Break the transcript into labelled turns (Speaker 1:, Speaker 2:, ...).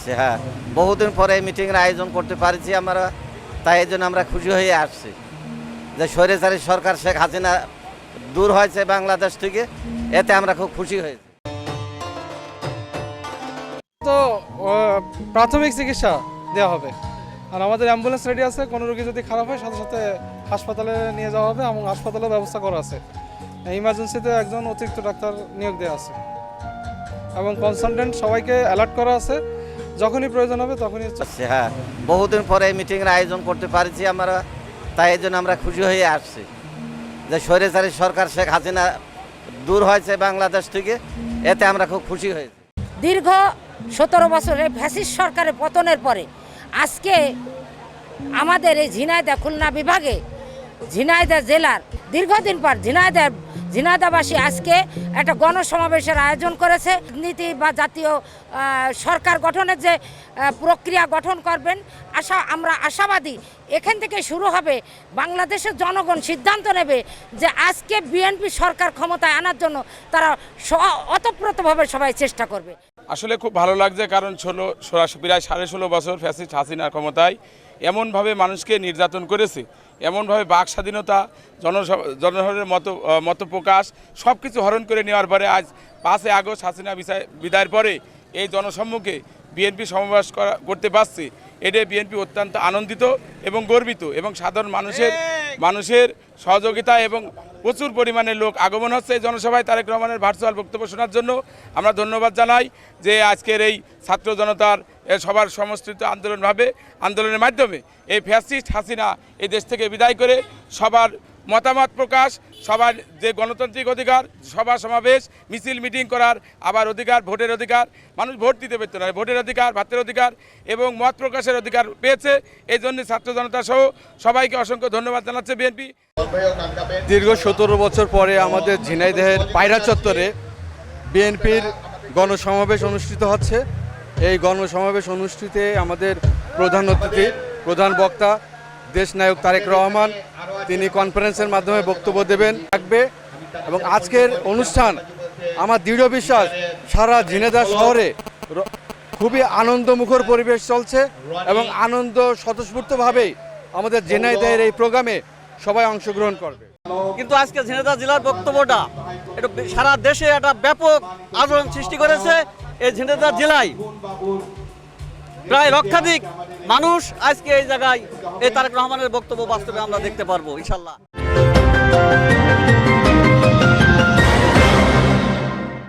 Speaker 1: আসছে হ্যাঁ। বহুদিন পরে এই মিটিংয়ের আয়োজন করতে পারছি আমরা, তাই এই জন্য আমরা খুশি হয়ে আসছি। যে স্বৈরাচারী সরকার শেখ হাসিনা দূর হয়েছে বাংলাদেশ থেকে, এতে আমরা খুব খুশি হয়েছি।
Speaker 2: তো প্রাথমিক চিকিৎসা দেওয়া হবে। আর আমাদের অ্যাম্বুলেন্স রেডি আছে, কোনো রোগী যদি খারাপ হয়, সাথে সাথে হাসপাতালে নিয়ে যাওয়া হবে এবং হাসপাতালে ব্যবস্থা করা আছে। ইমার্জেন্সিতে একজন অতিরিক্ত ডাক্তার নিয়োগ দেওয়া আছে। এবং কনসালটেন্ট সবাইকে অ্যালার্ট করা আছে। যখনই প্রয়োজন হবে তখনই
Speaker 1: আসছে হ্যাঁ। বহুদিন পরে এই মিটিংয়ের আয়োজন করতে পারছি আমরা তাই এই জন্য আমরা খুশি হয়ে আসছি। যে স্বৈরাচারী সরকার শেখ হাসিনা দূর হয়েছে বাংলাদেশ থেকে এতে আমরা খুব খুশি হয়েছি।
Speaker 3: দীর্ঘ সতেরো বছরের ফ্যাসিস্ট সরকারের পতনের পরে আজকে আমাদের এই ঝিনাইদা খুলনা বিভাগে ঝিনাইদহ জেলার দীর্ঘদিন পর ঝিনাইদহ ঝিনাইদাবাসী আজকে একটা গণসমাবেশের আয়োজন করেছে। নীতি বা জাতীয় সরকার গঠনের যে প্রক্রিয়া গঠন করবেন, আশা, আমরা আশাবাদী। এখান থেকে শুরু হবে, বাংলাদেশের জনগণ সিদ্ধান্ত নেবে যে আজকে বিএনপি সরকার ক্ষমতায় আনার জন্য তারা অতপ্রতভাবে সবাই চেষ্টা করবে।
Speaker 4: আসলে খুব ভালো লাগছে কারণ ষোলো- প্রায় সাড়ে ষোলো বছর ফ্যাসিস্ট হাসিনার ক্ষমতায় এমনভাবে মানুষকে নির্যাতন করেছে। এমনভাবে বাক স্বাধীনতা জনস- জনগণের মত মত প্রকাশ সব কিছু হরণ করে নেওয়ার পরে আজ পাঁচই আগস্ট হাসিনা বিদায়- বিদায়ের পরে এই জনসম্মুখে বিএনপি সমাবেশ করা করতে পারছে। এটা বিএনপি অত্যন্ত আনন্দিত এবং গর্বিত এবং সাধারণ মানুষের মানুষের সহযোগিতা এবং প্রচুর পরিমাণে লোক আগমন হচ্ছে এই জনসভায়। তারেক রহমানের ভার্চুয়াল বক্তব্য শোনার জন্য আমরা ধন্যবাদ জানাই যে আজকের এই ছাত্র জনতার সবার সমষ্টিত আন্দোলনভাবে আন্দোলনের মাধ্যমে এই ফ্যাসিস্ট হাসিনা এই দেশ থেকে বিদায় করে সবার মতামত প্রকাশ, সবার যে গণতান্ত্রিক অধিকার, সভা সমাবেশ, মিছিল মিটিং করার আবার অধিকার, ভোটের অধিকার, মানুষ ভোট দিতে পারত না। ভোটের অধিকার, ভাতের অধিকার এবং মত প্রকাশের অধিকার পেয়েছে। এই জন্য ছাত্র জনতা সহ সবাইকে অসংখ্য ধন্যবাদ জানাচ্ছে বিএনপি।
Speaker 5: দীর্ঘ সতেরো বছর পরে আমাদের ঝিনাইদহের পায়রা চত্বরে বিএনপির গণসমাবেশ অনুষ্ঠিত হচ্ছে। এই গণসমাবেশ অনুষ্ঠিতে আমাদের প্রধান অতিথি, প্রধান বক্তা দেশ নায়ক তারেক রহমান, তিনি কনফারেন্সের মাধ্যমে বক্তব্য দেবেন, থাকবে। এবং আজকের অনুষ্ঠান আমার দৃঢ় বিশ্বাস, সারা ঝিনেদা শহরে খুবই আনন্দমুখর পরিবেশ চলছে এবং আনন্দ স্বতঃস্ফূর্তভাবেই আমাদের ঝিনাইদহের এই প্রোগ্রামে সবাই অংশগ্রহণ করবে।
Speaker 6: কিন্তু আজকে ঝিনেদা জেলার বক্তব্যটা এটা সারা দেশে একটা ব্যাপক আলোড়ন সৃষ্টি করেছে। এই ঝিনেদা জেলায় প্রায় লক্ষাধিক মানুষ আজকে এই জায়গায় এই তারেক রহমানের বক্তব্য বাস্তবে আমরা দেখতে পারব, ইনশাল্লাহ।